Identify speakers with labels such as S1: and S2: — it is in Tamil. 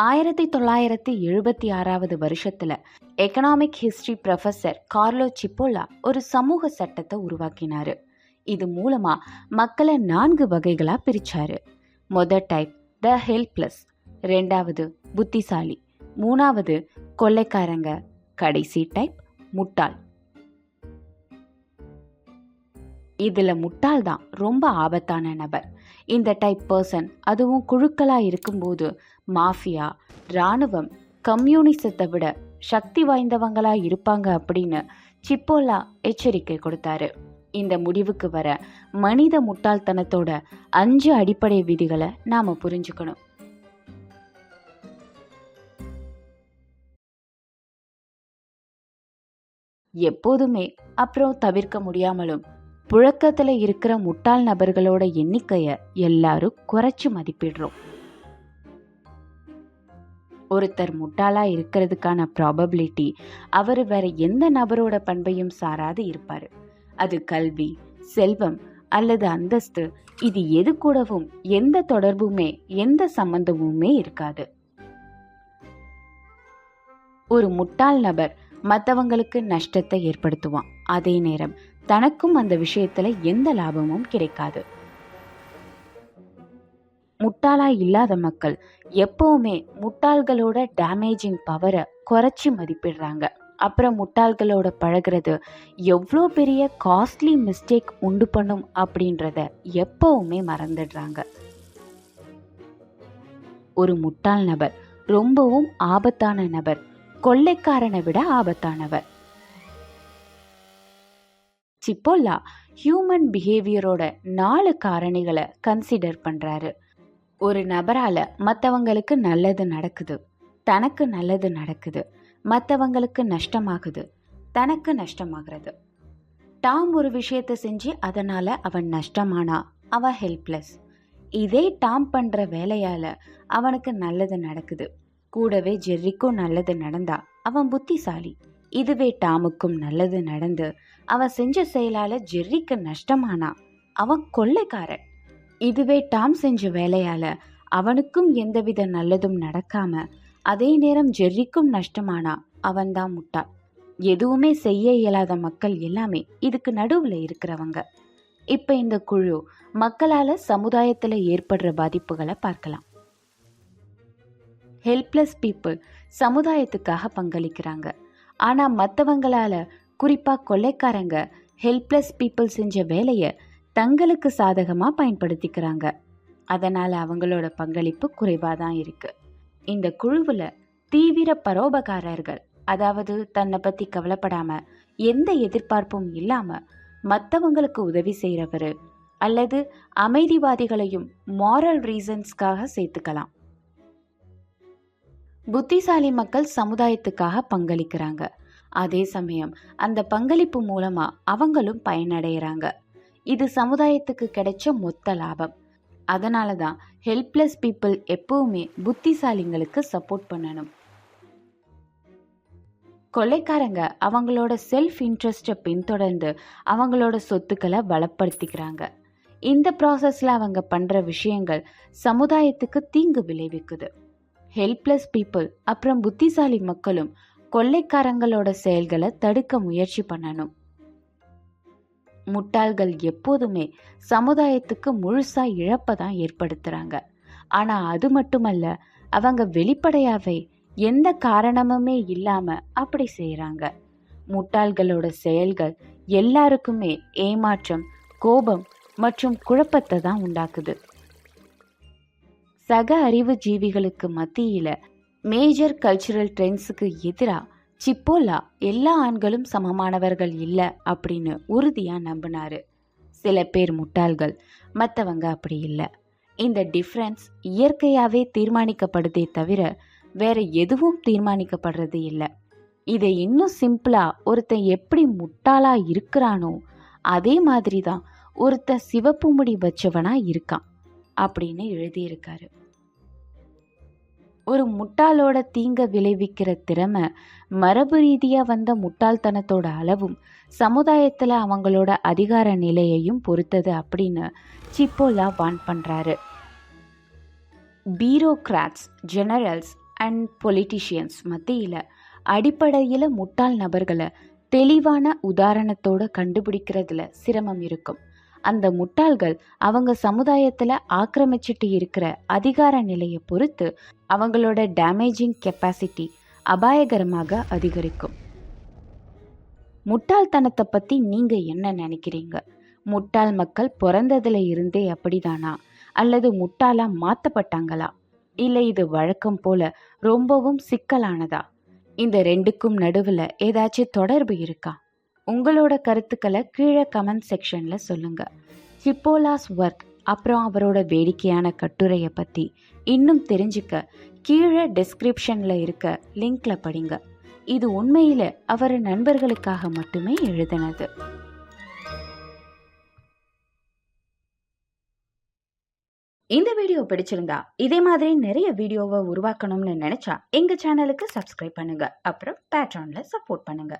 S1: ஆயிரத்தி தொள்ளாயிரத்தி எழுபத்தி ஆறாவது வருஷத்துல economic history professor Carlo Cipolla ஒரு சமூக சட்டத்தை உருவாக்கினாரு. இது மூலமா மக்களை நான்கு வகைகளா பிரிச்சாரு. மொத டைப் த ஹெல்ப்லெஸ் ரெண்டாவது புத்திசாலி. மூணாவது கொள்ளைக்காரங்க. கடைசி டைப் முட்டாள். இதில் முட்டாள் தான் ரொம்ப ஆபத்தான நபர். இந்த டைப் பர்சன் அதுவும் குழுக்களாக இருக்கும்போது மாஃபியா ராணுவம் கம்யூனிசத்தை விட சக்தி வாய்ந்தவங்களாக இருப்பாங்க அப்படின்னு சிப்போலா எச்சரிக்கை கொடுத்தாரு. இந்த முடிவுக்கு வர மனித முட்டாள்தனத்தோட அஞ்சு அடிப்படை விதிகளை நாம் புரிஞ்சுக்கணும். எப்போதுமே அப்புறம் தவிர்க்க முடியாமலும் புழக்கத்தில் இருக்கிற முட்டாள் நபர்களோட எண்ணிக்கையை எல்லாரும் குறைச்சி மதிப்பிடுறோம். ஒருத்தர் முட்டாளாக இருக்கிறதுக்கான ப்ராபபிலிட்டி அவர் வேற எந்த நபரோட பண்பையும் சாராது இருப்பார். அது கல்வி செல்வம் அல்லது அந்தஸ்து இது எது கூடவும் எந்த தொடர்புமே எந்த சம்பந்தமுமே இருக்காது. ஒரு முட்டாள் நபர் மற்றவங்களுக்கு நஷ்டத்தை ஏற்படுத்துவான். அதே நேரம் தனக்கும் அந்த விஷயத்துல எந்த லாபமும் கிடைக்காது. முட்டாளா இல்லாத மக்கள் எப்பவுமே முட்டாள்களோட டேமேஜிங் பவரை குறைச்சி மதிப்பிடுறாங்க. அப்புறம் முட்டாள்களோட பழகிறது எவ்வளோ பெரிய காஸ்ட்லி மிஸ்டேக் உண்டு பண்ணும் அப்படின்றத எப்பவுமே மறந்துடுறாங்க. ஒரு முட்டாள் நபர் ரொம்பவும் ஆபத்தான நபர் கொள்ளைக்காரனை விட ஆபத்தானவர். சிப்போல்லா ஹியூமன் பிஹேவியரோட நாலு காரணிகளை கன்சிடர் பண்ணுறாரு ஒரு நபரால் மற்றவங்களுக்கு நல்லது நடக்குது தனக்கு நல்லது நடக்குது மற்றவங்களுக்கு நஷ்டமாகுது தனக்கு நஷ்டமாகிறது. டாம் ஒரு விஷயத்தை செஞ்சு அதனால் அவன் நஷ்டமானா? அவன் ஹெல்ப்லெஸ் இதே டாம் பண்ணுற வேலையால் அவனுக்கு நல்லது நடக்குது. கூடவே ஜெர்ரிக்கும் நல்லது நடந்தா அவன் புத்திசாலி. இதுவே டாமுக்கும் நல்லது நடந்து அவன் செஞ்ச செயலால் ஜெர்ரிக்கு நஷ்டமானா? அவன் கொள்ளைக்காரன். இதுவே டாம் செஞ்ச வேலையால் அவனுக்கும் எந்தவித நல்லதும் நடக்காம அதே நேரம் ஜெர்ரிக்கும் நஷ்டமானா? அவன்தான் முட்டாள் எதுவுமே செய்ய இயலாத மக்கள் எல்லாமே இதுக்கு நடுவில் இருக்கிறவங்க. இப்போ இந்த குழு மக்களால் சமுதாயத்தில் ஏற்படுற பாதிப்புகளை பார்க்கலாம். ஹெல்ப்லெஸ் பீப்புள் சமுதாயத்துக்காக பங்களிக்கிறாங்க. ஆனால் மற்றவங்களால் குறிப்பாக கொள்ளைக்காரங்க ஹெல்ப்லெஸ் பீப்புள் செஞ்ச வேலையை தங்களுக்கு சாதகமாக பயன்படுத்திக்கிறாங்க. அதனால் அவங்களோட பங்களிப்பு குறைவாக தான் இருக்குது இந்த குழுவில் தீவிர பரோபகாரர்கள் அதாவது தன்னை பற்றி கவலைப்படாமல் எந்த எதிர்பார்ப்பும் இல்லாமல் மற்றவங்களுக்கு உதவி செய்கிறவர் அல்லது அமைதிவாதிகளையும் மாரல் ரீசன்ஸ்க்காக சேர்த்துக்கலாம். புத்திசாலி மக்கள் சமுதாயத்துக்காக பங்களிக்கிறாங்க. அதே சமயம் அந்த பங்களிப்பு மூலமா அவங்களும் பயனடைகிறாங்க இது சமுதாயத்துக்கு கிடைச்ச மொத்த லாபம். அதனால தான் ஹெல்ப்லெஸ் பீப்புள் எப்பவுமே புத்திசாலிங்களுக்கு சப்போர்ட் பண்ணணும். கொள்ளைக்காரங்க அவங்களோட செல்ஃப் இன்ட்ரெஸ்ட்டை பின்தொடர்ந்து அவங்களோட சொத்துக்களை வளப்படுத்திக்கிறாங்க. இந்த ப்ராசஸில் அவங்க பண்ணுற விஷயங்கள் சமுதாயத்துக்கு தீங்கு விளைவிக்குது. ஹெல்ப்லெஸ் பீப்புள் அப்புறம் புத்திசாலி மக்களும் கொள்ளைக்காரங்களோட செயல்களை தடுக்க முயற்சி பண்ணணும். முட்டாள்கள் எப்போதுமே சமுதாயத்துக்கு முழுசா இழப்பை தான் ஏற்படுத்துறாங்க. ஆனா அது மட்டுமல்ல அவங்க வெளிப்படையாவே எந்த காரணமுமே இல்லாம அப்படி செய்யறாங்க முட்டாள்களோட செயல்கள் எல்லாருக்குமே ஏமாற்றம் கோபம் மற்றும் குழப்பத்தை தான் உண்டாக்குது. சக அறிவு ஜீவிகளுக்கு மத்தியில மேஜர் கல்ச்சுரல் ட்ரெண்ட்ஸுக்கு எதிராக சிப்போலா எல்லா ஆண்களும் சமமானவர்கள் இல்லை அப்படின்னு உறுதியாக நம்பினாரு. சில பேர் முட்டாள்கள் மற்றவங்க அப்படி இல்லை. இந்த டிஃப்ரென்ஸ் இயற்கையாகவே தீர்மானிக்கப்படுதே தவிர வேற எதுவும் தீர்மானிக்கப்படுறது இல்லை. இதை இன்னும் சிம்பிளாக ஒருத்தன் எப்படி முட்டாளாக இருக்கிறானோ அதே மாதிரி தான் ஒருத்தன் சிவப்பு முடி வச்சவனாக இருக்கான். அப்படின்னு எழுதியிருக்காரு. ஒரு முட்டாளோட தீங்க விளைவிக்கிற திறமை மரபு ரீதியாக வந்த முட்டாள்தனத்தோட அளவும் சமுதாயத்தில் அவங்களோட அதிகார நிலையையும் பொறுத்தது அப்படின்னு சிப்போலா வான் பண்ணுறாரு பீரோக்ராட்ஸ் ஜெனரல்ஸ் அண்ட் பொலிட்டிஷியன்ஸ் மத்தியில் அடிப்படையில் முட்டாள் நபர்களை தெளிவான உதாரணத்தோட கண்டுபிடிக்கிறதுல சிரமம் இருக்கும். அந்த முட்டாள்கள் அவங்க சமுதாயத்தில் ஆக்கிரமிச்சிட்டு இருக்கிற அதிகார நிலையை பொறுத்து அவங்களோட டேமேஜிங் கெப்பாசிட்டி அபாயகரமாக அதிகரிக்கும். முட்டாள்தனத்தை பற்றி நீங்கள் என்ன நினைக்கிறீங்க? முட்டாள் மக்கள் பிறந்ததுல இருந்தே அப்படிதானா? அல்லது முட்டாளாக மாற்றப்பட்டாங்களா இல்லை இது வழக்கம் போல ரொம்பவும் சிக்கலானதா? இந்த ரெண்டுக்கும் நடுவில் ஏதாச்சும் தொடர்பு இருக்கா? உங்களோட கருத்துக்களை கீழே கமெண்ட் செக்ஷனில் சொல்லுங்கள் ஹிப்போலாஸ் ஒர்க் அப்புறம் அவரோட வேடிக்கையான கட்டுரையை பற்றி இன்னும் தெரிஞ்சுக்க கீழே டிஸ்கிரிப்ஷனில் இருக்க லிங்க்ல படிங்க. இது உண்மையில் அவர் நண்பர்களுக்காக மட்டுமே எழுதினது. இந்த வீடியோ பிடிச்சிருந்தா இதே மாதிரி நிறைய வீடியோவை உருவாக்கணும்னு நினைச்சா எங்க சேனலுக்கு சப்ஸ்கிரைப் பண்ணுங்க. அப்புறம் பேட்ரான்ல சப்போர்ட் பண்ணுங்க.